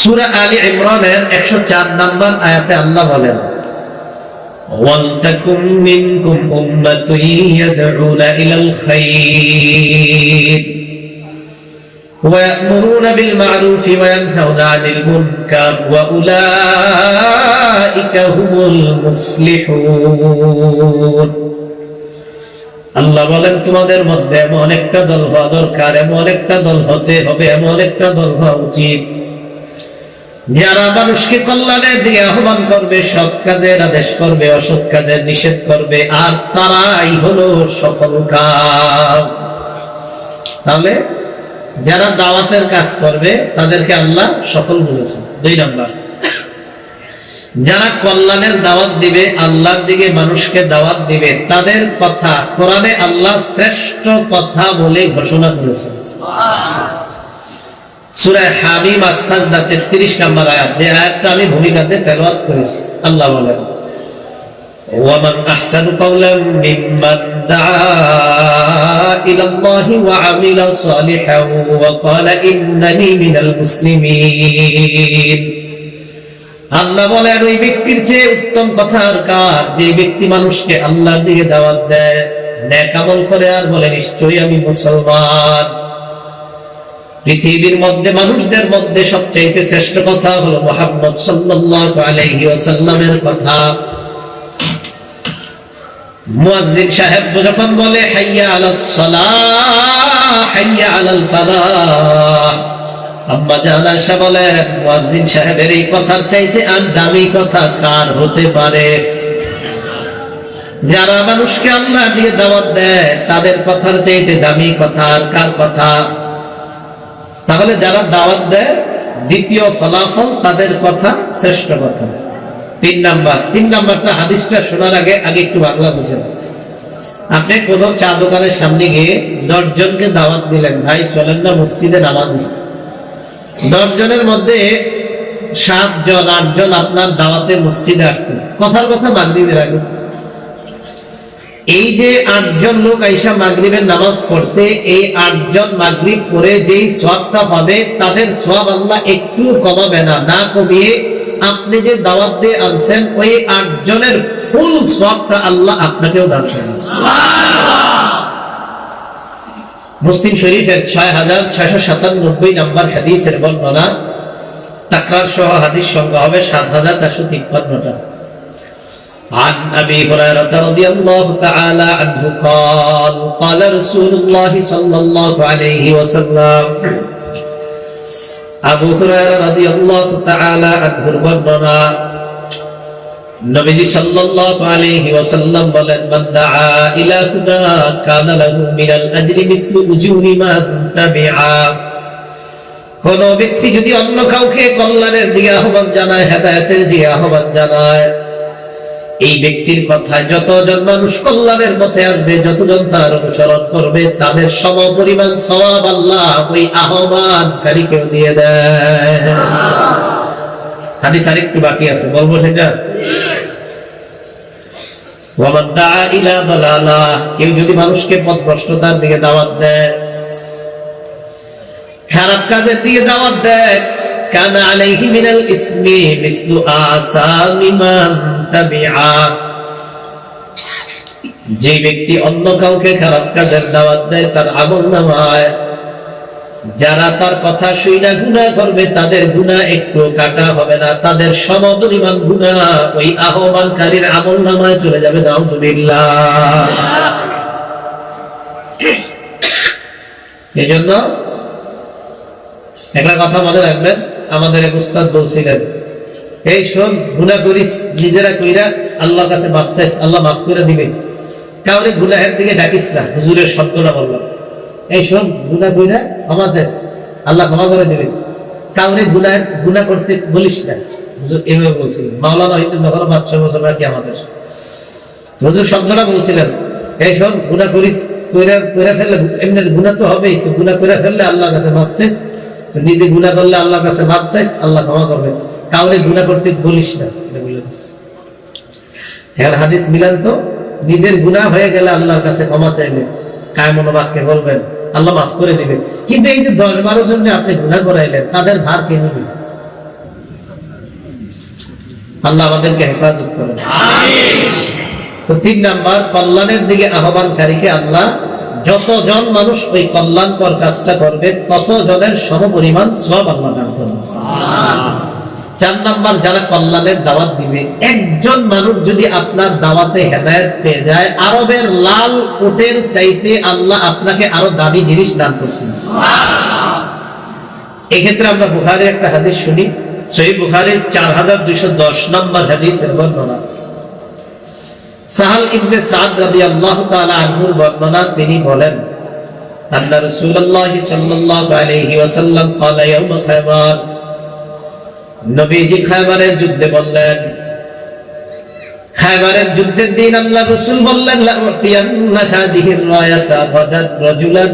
সূরা আলী ইমরানের 104 নম্বর আয়াতে আল্লাহ বলেন وَلْتَكُنْ مِنْكُمْ أُمَّةٌ يَدْعُونَ إِلَى الْخَيْرِ ويأمرون بالمعروف وينهون عن المنكر وأولئك هم المفلحون আল্লাহ বলেন তোমাদের মধ্যে এমন একটা দল হওয়া দরকার এমন একটা দল হতে হবে এমন একটা দল হওয়া উচিত যারা মানুষকে কল্যাণের দিকে আহ্বান করবে, সৎ কাজের আদেশ করবে, অসৎ কাজের নিষেধ করবে, আর তারাই হলো সফল কাম তাহলে যারা দাওয়াতের কাজ করবে, তাদেরকে আল্লাহ সফল বলেছেন। দুই নম্বর। যারা কল্যাণের দাওয়াত দিবে, আল্লাহর দিকে মানুষকে দাওয়াত দিবে, তাদের কথা কোরআনে আল্লাহ শ্রেষ্ঠ কথা বলে ঘোষণা করেছেন। সূরায় হামিম আস-সাজদা 33 নম্বর আয়াত যে আয়াতটা আমি ভূমিকাতে তেলাওয়াত করেছি আল্লাহ বলেন ومن أحسن قولا ممن دعا إلى الله وعمل صالحا وقال إنني من المسلمين আল্লাহ বলেন ওই ব্যক্তির চেয়ে উত্তম কথা আর কার যে ব্যক্তি মানুষকে আল্লাহর দিকে দাওয়াত দেয় ন্যাক আমল করে আর বলে নিশ্চয়ই আমি মুসলমান পৃথিবীর মধ্যে, মানুষদের মধ্যে সবচাইতে শ্রেষ্ঠ কথা হলো মোহাম্মদ সাল্লাল্লাহু কথা। বলে মুয়াজ্জিন সাহেবের এই চাইতে আর দামি কথা কার হতে পারে? যারা মানুষকে আল্লাহ দিয়ে দাওয়াত দেয়, তাদের কথার চাইতে দামি কথা আর কার কথা? তাহলে যারা দাওয়াত দেয়, দ্বিতীয় ফলাফল তাদের কথা শ্রেষ্ঠ কথা। তিন নাম্বার, তিন নাম্বারটা হাদিসটা শোনার আগে আগে একটু বাংলা বুঝেন আপনি কোন চা দোকানের সামনে গিয়ে দশ জনকে দাওয়াত দিলেন, ভাই, চলেন না, মসজিদে নামাজ দশ জনের মধ্যে সাত জন আট জন আপনার দাওয়াতে মসজিদে আসছেন। কথার কথা মাগরিবের আগে এই যে আটজন লোক আইসা মাগরিবের নামাজ পড়ছে, এই আটজন মাগরিব পড়ে যেই সোয়াবটা পাবে তাদের সোয়াব আল্লাহ একটু কমাবে না না কমিয়ে আপনি যে দাওয়াত দিয়ে আনছেন, ওই আটজনের ফুল সোয়াবটা আল্লাহ আপনাকেও দান মুসলিম শরীফের ছয় হাজার ছয়শো সাতানব্বই নম্বর হাদিসের বর্ণনা, তাকরার সহ হাদিস সংখ্যা হবে সাত হাজার চারশো তিপ্পান্নটা। عن أبي هريرة رضي الله تعالى عنه قال قال رسول الله صلى الله عليه وسلم আবু হুরায়রা রাদিয়াল্লাহু তাআলা আনহুর বর্ণনা নবীজি সাল্লাল্লাহু আলাইহি ওয়াসাল্লাম বলেন মান দাআ ইলা হুদা কানা লাহু মিনাল আজরি মিসলু উজুরি মান তাবিআ কোন ব্যক্তি যদি অন্য কাউকে কল্যাণের দিকে আহ্বান জানায় হেদায়েতের দিকে আহ্বান জানায় এই ব্যক্তির কথায় যতজন মানুষ কল্যাণের পথে আসবে, যতজন তার অনুসরণ করবে, তাদের সম পরিমাণ সওয়াব আল্লাহ ওই আহ্বানকারীকেও দিয়ে দেয় হাদিস আরেকটু বাকি আছে, বলব সেটা? কেউ যদি মানুষকে পথভ্রষ্টতার দিকে দাওয়াত দেয়, খারাপ কাজের দিকে দাওয়াত দেয় كان عليه من الاسم مثل آثام من تبعا যে ব্যক্তি অন্য কাউকে খারাপ কাজের দাওয়াত দেয় তার আমল নামায় যারা তার কথা শুইনা গুণা করবে তাদের গুণা একটু কাটা হবে না তাদের সমপরিমাণ গুণা ওই আহ্বানকারীর আমল নামায় চলে যাবে নাউজুবিল্লাহ এই জন্য একটা কথা মনে রাখবেন আমাদের এক উস্তাদ বলছিলেন, এই শোন গুণা করিস, নিজেরা কইরা আল্লাহর কাছে মাপ চাইস, আল্লাহ মাফ করে দিবে। কাউরে গুনাহের দিকে ডাকিস না, হুজুরের শব্দটা বললাম। এই শোন গুণা কইরা ক্ষমা চাইস, আল্লাহ ক্ষমা করে দিবে। কাউরে গুনাহের গুণা করতে বলিস না। হুজুর এভাবে বলছিলেন। মাওলানা হইতে তখন পাঁচশো বছর রাখি আমাদের। হুজুর শব্দটা বলছিলেন, এই শোন গুণা করিস, কইরা কইরা ফেললে, এমনি গুণা তো হবেই, তো গুণা কইরা ফেললে আল্লাহর কাছে মাপ চাইস নিজে গুণা করলে আল্লাহর কাছে মাপ চাইস আল্লাহ ক্ষমা করবে। কাউরে গুণা করতে বলিস না এটা বলে দিস। হাদিস মিলান তো নিজের গুণা হয়ে গেলে আল্লাহর কাছে ক্ষমা চাইবে। বলবেন আল্লাহ মাফ করে দিবে কিন্তু এই যে দশ বারো জন্য আপনি গুণা করাইলেন তাদের ভার কে নিবে আল্লাহ আমাদেরকে হেফাজত করেন। তো তিন নাম্বার কল্যাণের দিকে আহ্বানকারীকে আল্লাহ যতজন মানুষ ওই কল্যাণকর কাজটা করবে তত জনের সমপরিমাণ সব আল্লাহ দান করবে। চার নাম্বার, যারা কল্যাণের দাওয়াত দিবে, একজন মানুষ যদি আপনার দাওয়াতে হেদায়ত পেয়ে যায়, আরবের লাল উটের চাইতে আল্লাহ আপনাকে আরও দামি জিনিস দান করছেন এক্ষেত্রে আমরা বুখারের একটা হাদিস শুনি সহি বুখারের চার হাজার দুইশো দশ নম্বর হাদিসের বর্ণনা। সাহাল ইবনে সাদ রাদিয়াল্লাহু তাআলা আনহুর বর্ণনা তিনি বলেন আন্না রাসূলুল্লাহ সাল্লাল্লাহু আলাইহি ওয়াসাল্লাম قال يوم خيبر নবীজি খায়বারের যুদ্ধে বললেন খায়বারের যুদ্ধের দিন আল্লাহ রাসূল বললেন লা উতিয়ান্না হাদিহির রায়াতা গাদাত রাজুলান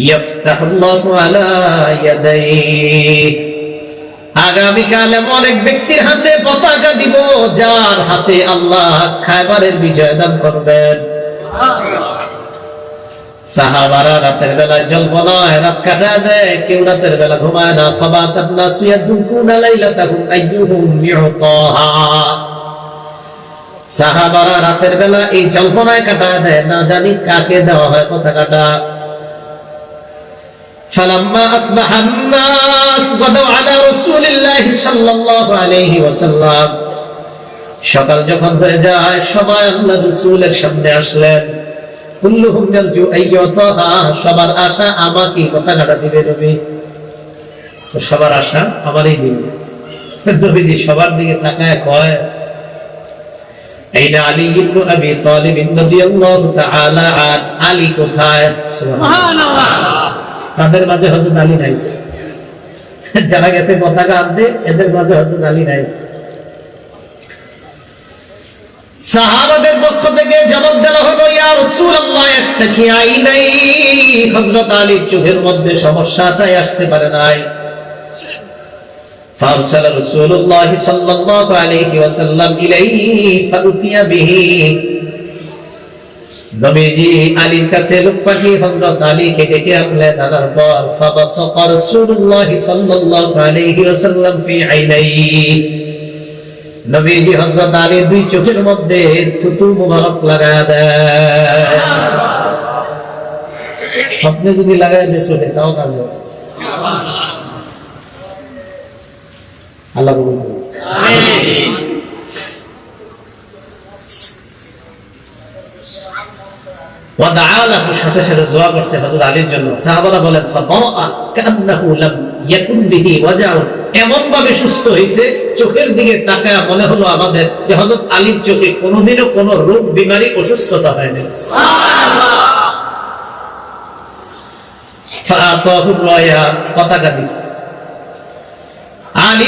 ইয়াফতাহুল্লাহু আলা ইয়াদাইহি আগামীকাল এমন এক ব্যক্তির হাতে পতাকা দিব, যার হাতে আল্লাহ খায়বারের বিজয় দান করবেন। সাহাবারা রাতের বেলায় জল্পনায় রাত কাটা দেয়, কেউ রাতের বেলা ঘুমায় না। ফাবা ফাবাতাত নাসু ইয়াদুকুনা লাইলাতাহুম আইয়ুহুম ইউতাহা সাহাবারা রাতের বেলা এই জল্পনায় কাটায় দেয়, না জানি কাকে দেওয়া হয় পতাকাটা। فلما أصبح الناس غدوا على رسول الله صلى الله عليه وسلم সকাল যখন হয়ে যায় সবাই আল্লাহ রসুলের সামনে আসলেন কুল্লুহুম ইয়ারজু আইয়াতাহা সবার আশা আমাকে কথা কাটা দিবে নবী তো সবার আশা আমারই দিবে নবীজি সবার দিকে তাকায় কয় এইনা আলী ইবনু আবি তালিব রাদিয়াল্লাহু তাআলা আন আলী কোথায় সুবহানাল্লাহ তাদের মাঝে হজরত আলী নাই যারা গেছে পতাকা আনতে এদের মাঝে হজরত আলী নাই সাহাবাদের পক্ষ থেকে জবাব দেওয়া হলো ইয়া রাসূলুল্লাহ ইস্তাকি আইনাই হযরত আলীর চোখের মধ্যে সমস্যা তাই আসতে পারে নাই فارسل رسول الله صلى الله عليه وسلم اليه فاتي به নবীজি আলীর কাছে লোক পাখি হযরত আলীকে ডেকে আনলেন, আনার পর ফাবাসাকা রাসূলুল্লাহ সাল্লাল্লাহু আলাইহি ওয়াসাল্লাম ফি আইনাইহি। নবীজি হযরত আলীর দুই চোখের মধ্যে থুতু মুবারক লাগা দেন। স্বপ্নে যদি লাগায় যে চলে, তাও কাজ আল্লাহ কবুল করুন। আমিন। চোখের দিকে মনে হলো আমাদের যে আলীর চোখে রোগ বিমারি অসুস্থতা হয়নি। পতাকা আলী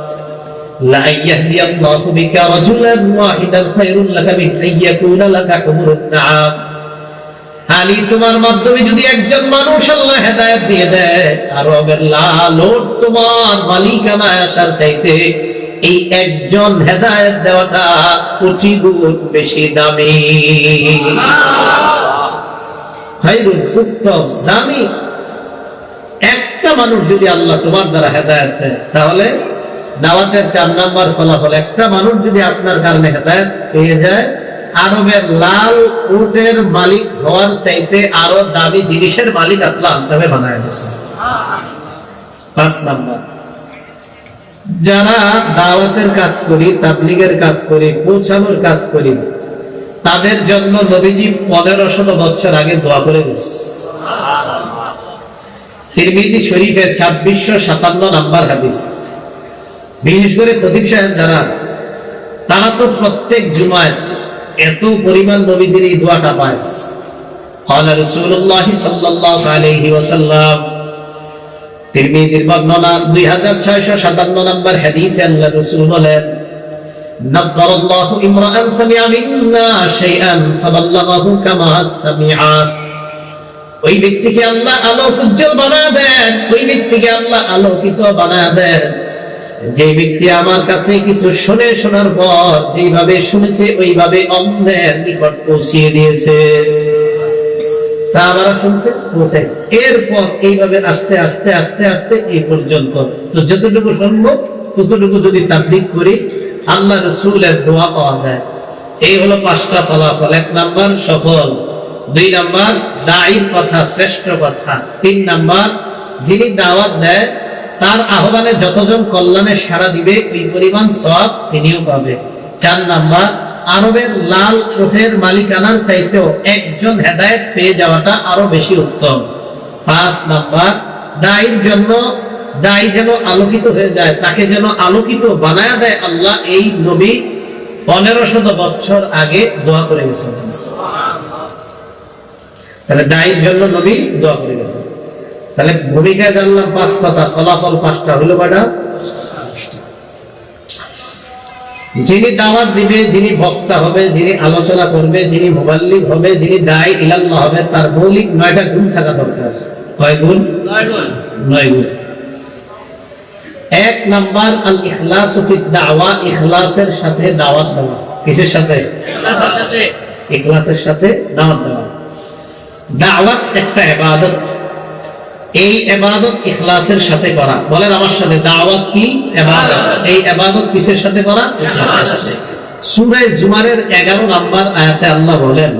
لا أن يهدي الله بك رجلا واحدا خير لك من أن يكون لك حمر النعام আলী তোমার মাধ্যমে যদি একজন মানুষ আল্লাহ হেদায়ত দিয়ে দেয় আরবের লালট তোমার মালিকানায় আসার চাইতে এই একজন হেদায়ত দেওয়াটা কোটি গুণ বেশি দামি খায়রুল উত্তম দামি একটা মানুষ যদি আল্লাহ তোমার দ্বারা হেদায়ত দেয় তাহলে দাওয়াতের চার নাম্বার ফলাফল। একটা মানুষ যদি আপনার কারণে হেদায়ত পেয়ে যায়, আরবের লাল উটের মালিক হওয়ার চাইতে আরও দামি জিনিসের মালিক আল্লাহ আন্তবে বানায় গেছে পাঁচ নাম্বার। যারা দাওয়াতের কাজ করি, তাবলিগের কাজ করি, পৌঁছানোর কাজ করি, তাদের জন্য নবীজি পনেরো শত বছর আগে দোয়া করে গেছে। শরীফের ছাব্বিশশো সাতান্ন নাম্বার হাদিস। বিশেষ করে প্রদীপ সাহেব যারা আছে, তারা তো প্রত্যেক জুমায় এত পরিমাণ নবীজির এই দোয়াটা পায় قال رسول الله صلى الله عليه وسلم তিরমিজির বর্ণনা দুই হাজার ছয়শো সাতান্ন নম্বর হাদিসে আল্লাহ রসুল বলেন نظر الله امرأ سمع منا شيئا فبلغه كما سمع ওই ব্যক্তিকে আল্লাহ আলোক উজ্জ্বল বানা দেন ওই ব্যক্তিকে আল্লাহ আলোকিত বানা দেন যে ব্যক্তি আমার কাছে কিছু শুনে, শোনার পর যেভাবে শুনেছে, ওইভাবে অন্যের নিকট পৌঁছিয়ে দিয়েছে। আস্তে আস্তে যতটুকু সম্ভব ততটুকু যদি করি দোয়া পাওয়া যায়। এই হলো পাঁচটা ফলাফল। এক নাম্বার, সফল। দুই নাম্বার কথা, শ্রেষ্ঠ কথা। তিন নাম্বার, যিনি দাওয়াত দেয় তার আহ্বানে যতজন কল্যাণের সারা দিবে, ওই পরিমাণ সব তিনিও পাবে। চার নাম্বার, আরবের লাল চোখের মালিকানার চাইতেও একজন হেদায়েত পেয়ে যাওয়াটা আরও বেশি উত্তম। পাঁচ নাম্বার দায়ীর জন্য দায়ী যেন আলোকিত হয়ে যায়, তাকে যেন আলোকিত বানায় দেয় আল্লাহ এই নবী পনেরো শত বছর আগে দোয়া করে গেছেন। তাহলে দায়ের জন্য নবী দোয়া করে গেছেন। তাহলে ভূমিকায় জানলাম পাঁচ কথা ফলাফল পাঁচটা হলো কয়টা যিনি দাওয়াত দিবে যিনি বক্তা হবে যিনি আলোচনা করবে যিনি মোবাল্লিক হবে যিনি দায় ইলাল্লাহ হবে তার মৌলিক নয়টা গুণ থাকা দরকার। কয় গুণ? নয় গুণ। এক নাম্বার আল ইখলাস দাওয়া ইখলাসের সাথে দাওয়াত দেওয়া। কিসের সাথে। ইখলাসের সাথে দাওয়াত দেওয়া। দাওয়াত একটা ইবাদত। এই এবাদত ইখলাসের সাথে করা বলেন আমার সাথে দাওয়াত কি এবাদত এই এবাদত কিসের সাথে করা সূরা জুমারের 11 নাম্বার আয়াতে আল্লাহ বলেন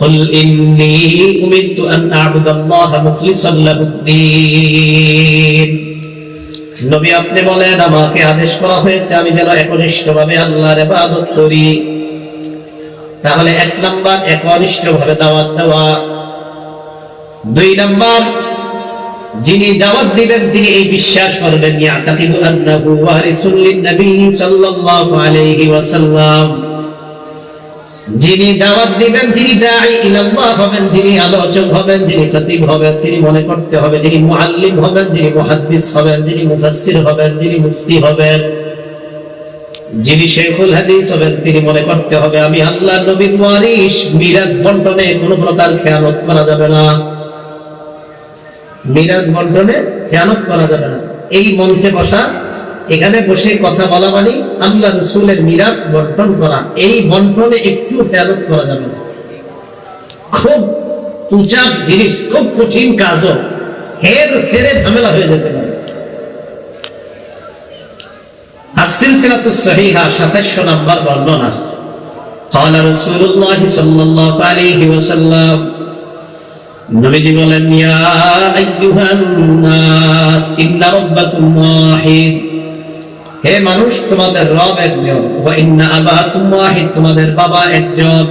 قل إني أمرت أن أعبد الله مخلصا له الدين নবী আপনি বলেন আমাকে আদেশ করা হয়েছে আমি যেন একনিষ্ঠভাবে আল্লাহর ইবাদত করি তাহলে এক নাম্বার একনিষ্ঠভাবে দাওয়াত দেওয়া দুই নাম্বার যিনি দাওয়াত দিবেন, তিনি এই বিশ্বাস করবেন ইয়াতাকিদু আন্নাহু ওয়ারিসুল সাল্লাল্লাহু আলাইহি ওয়াসাল্লাম। যিনি দাওয়াত দিবেন, যিনি দাঈ ইলাল্লাহ হবেন, যিনি আলোচক হবেন, যিনি খতিব হবেন তিনি মনে করতে হবে, যিনি মুআল্লিম হবেন, যিনি মুহাদ্দিস হবেন, যিনি মুফাসসির হবেন, যিনি মুফতি হবেন। যিনি শেখুল হাদিস হবেন, তিনি মনে করতে হবে, আমি আল্লাহ নবীর ওয়ারিস মিরাজ বন্টনে কোনো প্রকার খেয়ানত করা যাবে না। মিরাজ বন্টনে খেয়ানত করা যাবে না এই মঞ্চে বসা এখানে বসে কথা বলা মানে আল্লাহ রসুলের মিরাজ বন্টন করা এই বন্টনে একটু খেয়ালত করা যাবে না খুব উঁচা জিনিস খুব কঠিন কাজও হের ফেরে ঝামেলা হয়ে যেতে পারে السلسلة الصحيحة شتش نمبر বর্ণনা قال رسول الله صلى الله عليه وسلم নবীজি বলেন, ইয়া আইয়ুহান নাস ইন্না রাব্বাকুম ওয়াহিদ। হে মানুষ, তোমাদের রব একজন, ওয়া ইন্না আবাকুম ওয়াহিদ, তোমাদের বাবা একজন।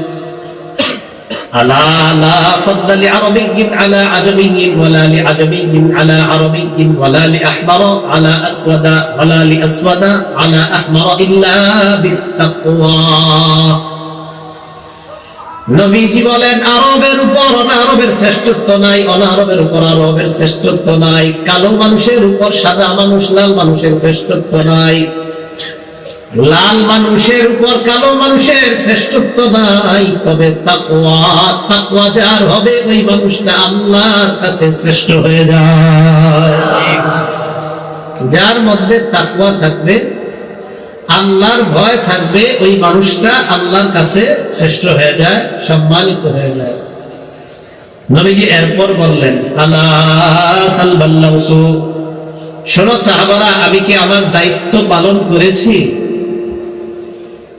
আলা, লা ফাদলা লিআরাবিয়্যিন আলা আজমিয়্যিন ওয়ালা লিআজমিয়্যিন আলা আরাবিয়্যিন, ওয়ালা লিআহমারা আলা আসওয়াদা, ওয়ালা লিআসওয়াদা আলা আহমারা ইল্লা বিত্তাকওয়া নবীজি বলেন, আরবের উপর অনারবের শ্রেষ্ঠত্ব নাই, অনারবের উপর আরবের শ্রেষ্ঠত্ব নাই। কালো মানুষের উপর সাদা মানুষ, লাল মানুষের শ্রেষ্ঠত্ব নাই। লাল মানুষের উপর কালো মানুষের শ্রেষ্ঠত্ব নাই, তবে তাকওয়া তাকওয়া যার হবে, ওই মানুষটা আল্লাহর কাছে শ্রেষ্ঠ হয়ে যায়। যার মধ্যে তাকওয়া থাকবে আল্লাহর ভয় থাকবে, ওই মানুষটা আল্লাহর কাছে শ্রেষ্ঠ হয়ে যায়, সম্মানিত হয়ে যায়। নবীজি এরপর বললেন আল্লাহ শোনো সাহাবারা, আমি কি আমার দায়িত্ব পালন করেছি?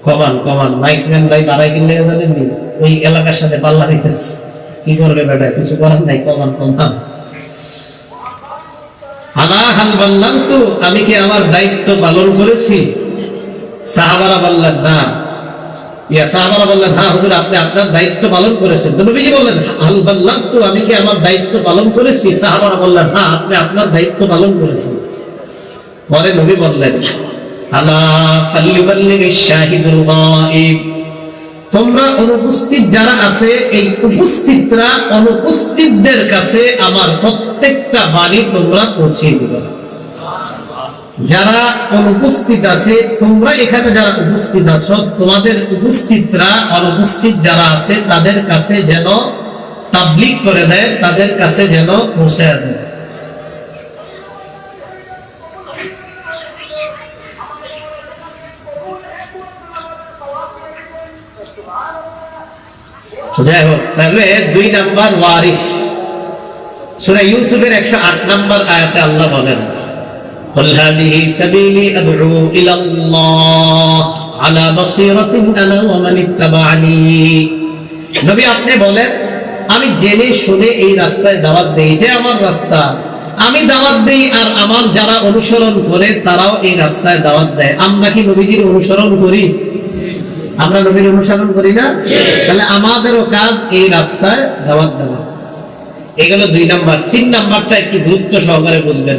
কমান কমান মাইকম্যান ভাই বাড়াই কিনলে জানেন? ওই এলাকার সাথে পাল্লা দিতেছে। কি করবে বেটা, কিছু করার নাই? কমান কমান। আলা হাল বললাম তো আমি কি আমার দায়িত্ব পালন করেছি? সাহাবারা বললেন, না। হ্যাঁ আপনি আপনার দায়িত্ব পালন করেছেন। বললেন তো আমি কি আমার দায়িত্ব পালন করেছি? হ্যাঁ আপনি আপনার দায়িত্ব পালন করেছেন। নবী বললেন, আলা তোমরা অনুপস্থিত যারা আছে, এই উপস্থিতরা অনুপস্থিতদের কাছে আমার প্রত্যেকটা বাণী তোমরা পৌঁছে দিবে। যারা অনুপস্থিত আছে, তোমরা এখানে যারা উপস্থিত আছো, তোমাদের উপস্থিতরা অনুপস্থিত যারা আছে, তাদের কাছে যেন তাবলিক করে দেয়, তাদের কাছে যেন পৌঁছে দেয়। যাই হোক, তাহলে দুই নাম্বার ওয়ারিস সুরা ইউসুফের একশো আট নাম্বার আয়াতে আল্লাহ বলেন قل هذه سبيلي أدعو إلى الله على بصيرة أنا ومن اتبعني নবী আপনি বলেন আমি জেনে শুনে এই রাস্তায় দাওয়াত দেই যে আমার রাস্তা আমি দাওয়াত দেই আর আমার যারা অনুসরণ করে তারাও এই রাস্তায় দাওয়াত দেয় আমরা কি নবীজির অনুসরণ করি আমরা নবীর অনুসরণ করি না তাহলে আমাদেরও কাজ এই রাস্তায় দাওয়াত দেওয়া এগুলো দুই নাম্বার তিন নাম্বারটা একটু গুরুত্ব সহকারে বুঝবেন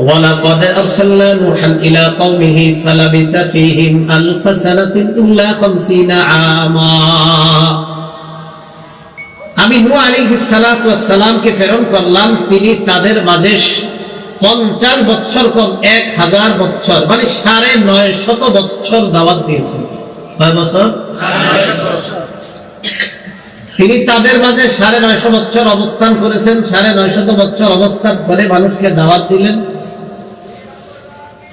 ولقد أرسلنا نوحا إلى قومه فلبث فيهم ألف سنة إلا خمسين عاما আমি নূহ আলাইহিস সালাতু ওয়াস সালামকে প্রেরণ করলাম তিনি তাদের মাঝে পঞ্চাশ বছর কম এক হাজার বছর মানে সাড়ে নয় শত বছর দাওয়াত দিয়েছেন কয় বছর তিনি তাদের মাঝে সাড়ে নয়শো বছর অবস্থান করেছেন সাড়ে নয়শত বছর অবস্থান করে মানুষকে দাওয়াত দিলেন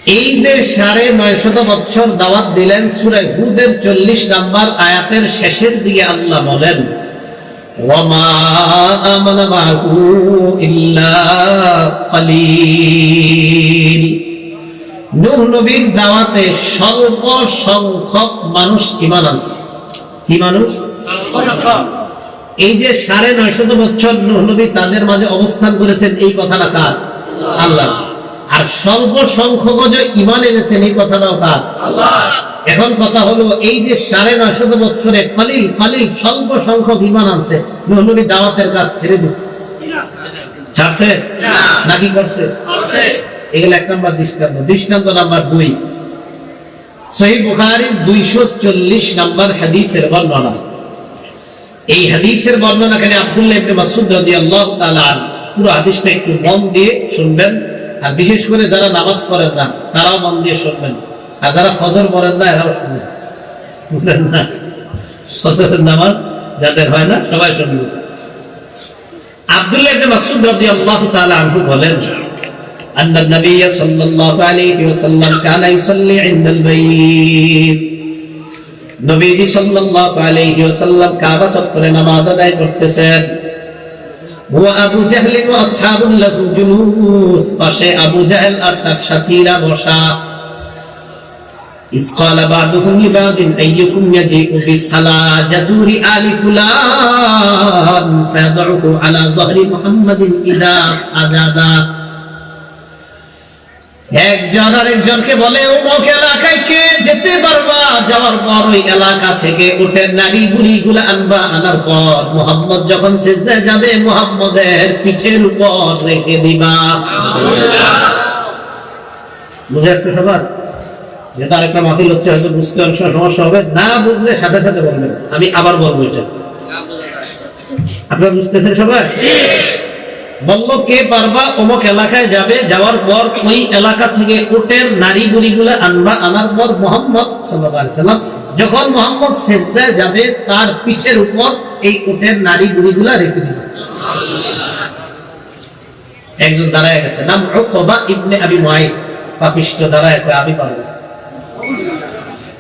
এই যে সাড়ে নয়শত বছর দাওয়াত দিলেন সুরে হুদের চল্লিশ নাম্বার আয়াতের শেষের দিকে আল্লাহ বলেন নবীর দাওয়াতে স্বল্প সংখ্যক মানুষ ইমান আনছে। কি মানুষ? এই যে সাড়ে নয়শত বছর নূহ নবী তাদের মাঝে অবস্থান করেছেন, এই কথাটা কার? আল্লাহ আর স্বল্প সংখ্যক যে ইমান এনেছেন, এই কথাটাও কার? এখন কথা হলো, এই যে সাড়ে নয়শত বছরে খালিল খালিল স্বল্প সংখ্যক ইমান আনছে নূহ দাওয়াতের কাজ ছেড়ে দিচ্ছে। ছাড়ছে? নাকি করছে? এগুলো এক নম্বর দৃষ্টান্ত। দৃষ্টান্ত নাম্বার দুই। সহি বুখারির দুইশো চল্লিশ নম্বর হাদিসের বর্ণনা। এই হাদিসের বর্ণনা খানে আব্দুল্লাহ ইবনে মাসউদ রাদিয়াল্লাহু তাআলা পুরো হাদিসটা একটু মন দিয়ে শুনবেন। আর বিশেষ করে যারা নামাজ পড়েন না তারাও মন দিয়ে শুনবেন আর যারা ফজর পড়েন না এরাও শুনবেন বুঝলেন না ফজরের নামাজ যাদের হয় না সবাই শুনবেন আব্দুল্লাহ ইবনে মাসউদ রাদিয়াল্লাহু তাআলা আনহু বলেন أن النبي صلى الله عليه وسلم كان يصلي عند البيت নবীজি সাল্লাল্লাহু আলাইহি ওয়াসাল্লাম কাবা চত্বরে নামাজ আদায় করতেছেন ওয়া আবু জাহল ওয়া আসহাবুল লাহু জুলুস পাশে আবু জাহল আর তার সাথীরা বসা إذ قال بعضهم لبعض أيكم يجيء بالصلاة جزور آل فلان فيضعه على ظهر محمد إذا سجد একজন আরেকজনকে বলে অমুক এলাকায় কে যেতে পারবা? যাওয়ার পর ওই এলাকা থেকে উঠে নারী বুড়ি গুলা আনবা আনার পর মোহাম্মদ যখন সেজদায় যাবে মোহাম্মদের পিঠের উপর রেখে দিবা। বুঝে আসছে সবার? যে তার একটা মাফিল হচ্ছে হয়তো বুঝতে সময় সমস্যা হবে। না বুঝলে সাথে সাথে বলবেন। আমি আবার বলব এটা। আপনারা বুঝতেছেন সবাই বলল, কে পারবা অমুক এলাকায় যাবে? যাওয়ার পর ওই এলাকা থেকে উটের নারী গুলা আনবা, আনার পর মোহাম্মদ সাল্লাম যখন মোহাম্মদ সেজদায় যাবে, তার পিঠের উপর এই উটের নারী গুলা রেখে দিবে একজন দাঁড়ায় গেছে, নাম উকবা ইবনে আবি মুআইদ পাপিষ্ট দাঁড়ায় আমি পারব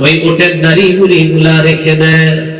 ওই ওটের দাড়িগুলি গুলি রেখে দেয়।